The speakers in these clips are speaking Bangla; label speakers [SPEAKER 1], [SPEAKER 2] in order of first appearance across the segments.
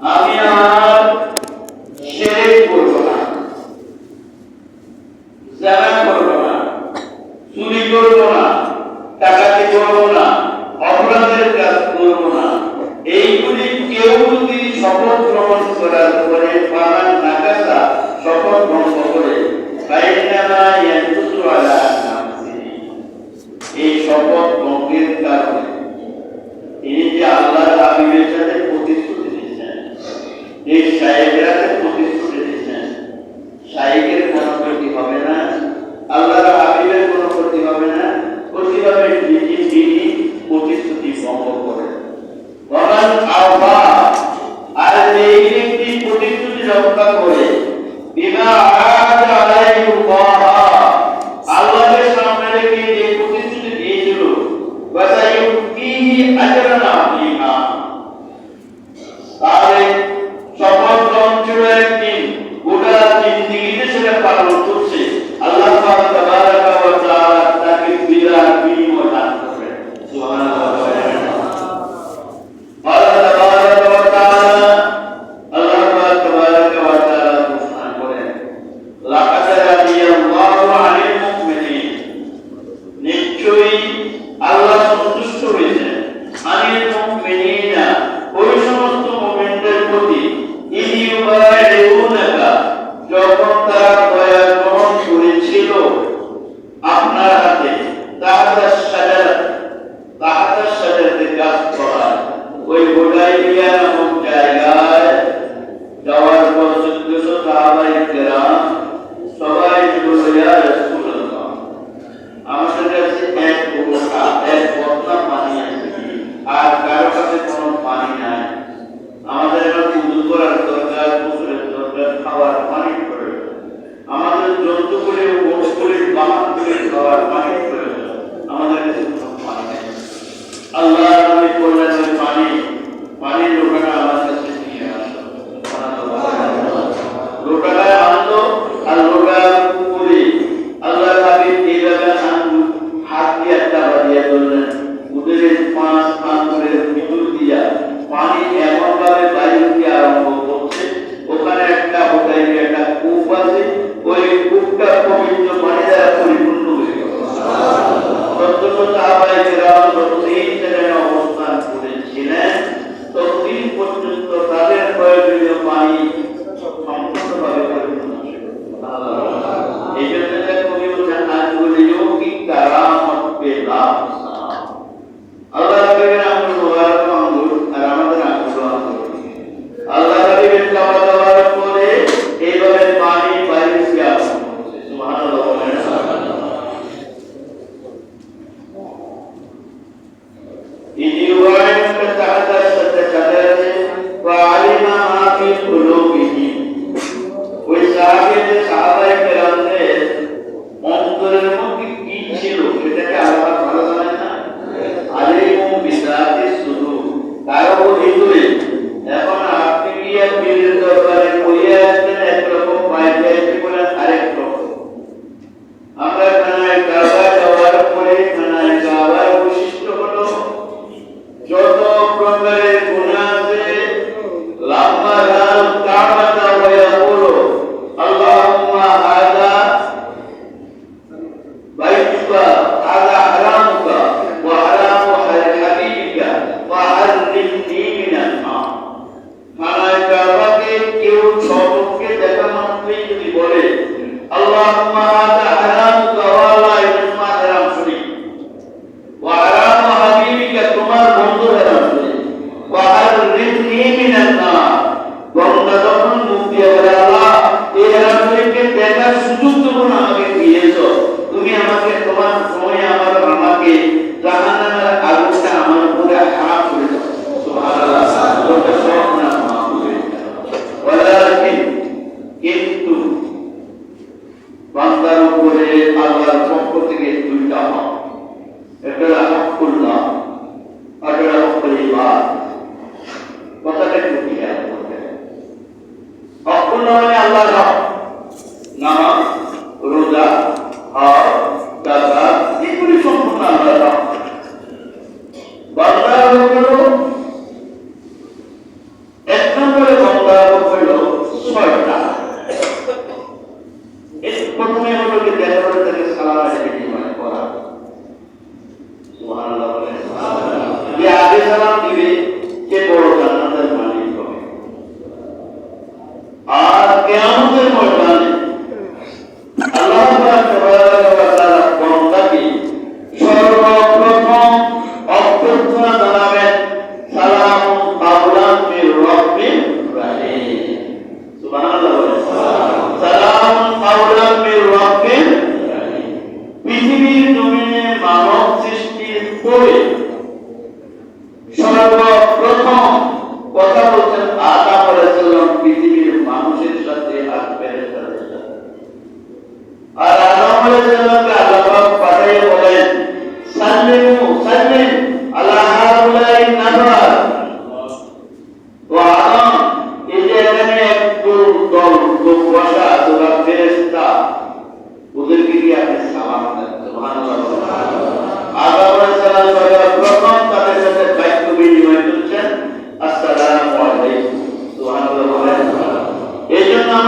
[SPEAKER 1] আমি প্রতিশ্রুতি দিচ্ছেন সাহেবের মনোযোগী হবে না। আল্লাহ agora, vai. আল্লাহ। কথাটা একটু খেয়াল করবেন কখনো আমি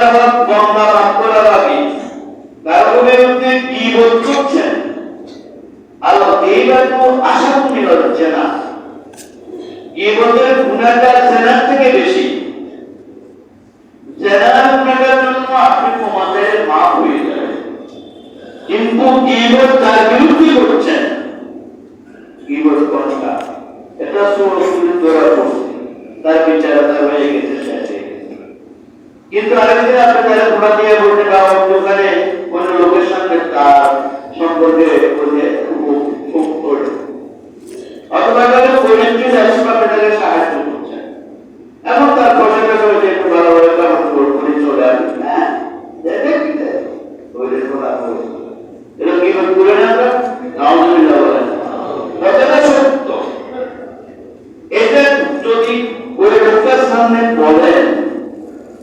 [SPEAKER 1] আল্লাহ কিন্তু আরেকদিন আপনি তাহলে ঘোড়া দিয়ে বলতে পারো, ওখানে অন্য লোকের সঙ্গে তার সম্পর্কে বলে অথবা পরিণতি সাহায্য করছেন তার একটু ভালো করে চলে আসবে। হ্যাঁ যদি সামনে বলেন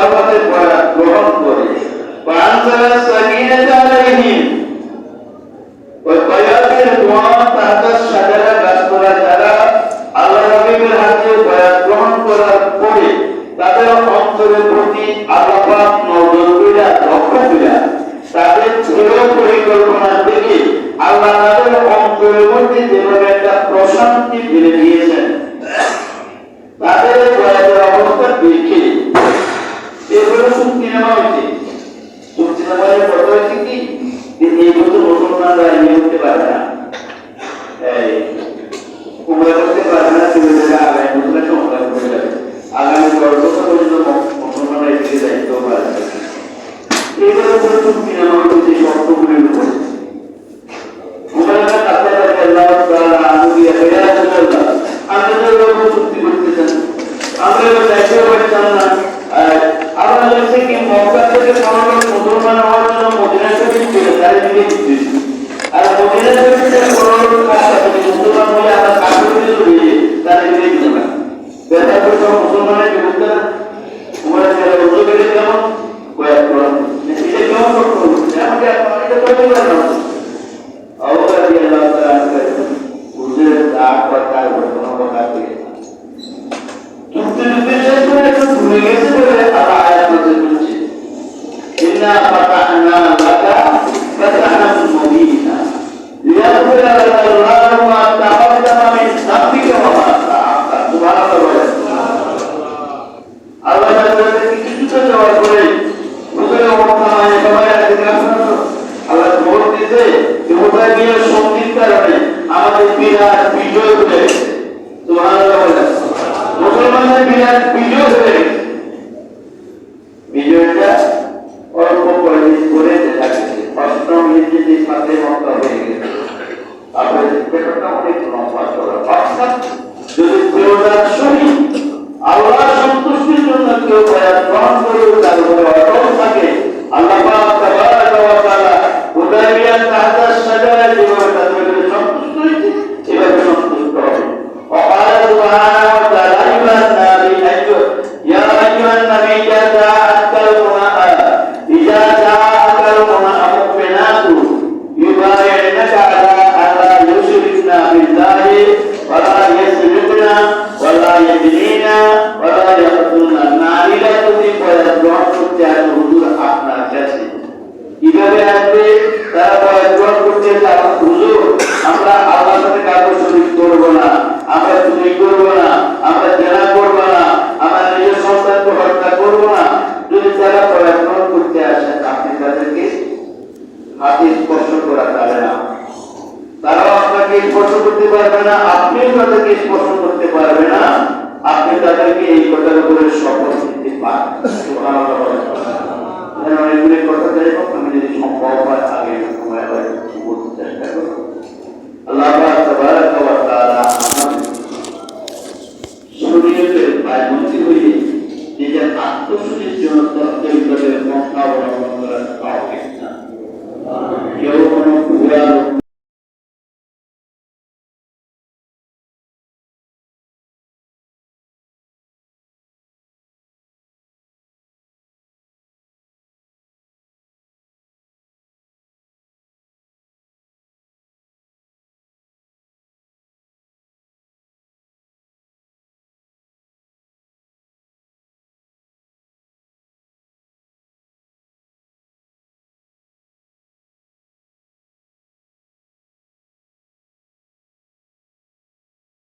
[SPEAKER 1] দাওয়াতের পয়া গ্রহণ করে। প্রাণ সময়ে কত হয়েছে কি এই বছর মুসলমানরা এগিয়ে উঠতে পারে না। মুসলমান হওয়ার জন্য মদিনা শরীফ ছিল আর মদিনা শরীফের কোনো কাজ ইসলামের মতটা হয়ে গেছে। তাদের ব্যাপারটা অনেক লম্বা চলা অর্থাৎ যদি প্রয়োজন শুনি আল্লাহ সন্তুষ্টির জন্য কেউ প্রয়াস গ্রহণ করে তার স্পর্শ করতে পারবে না আপনিও তাদেরকে স্পর্শ করতে পারবে না, আপনি তাদেরকে এই কথার উপরে শপথ দিতে পারেন অনেকগুলি জন্য কেউ কোনো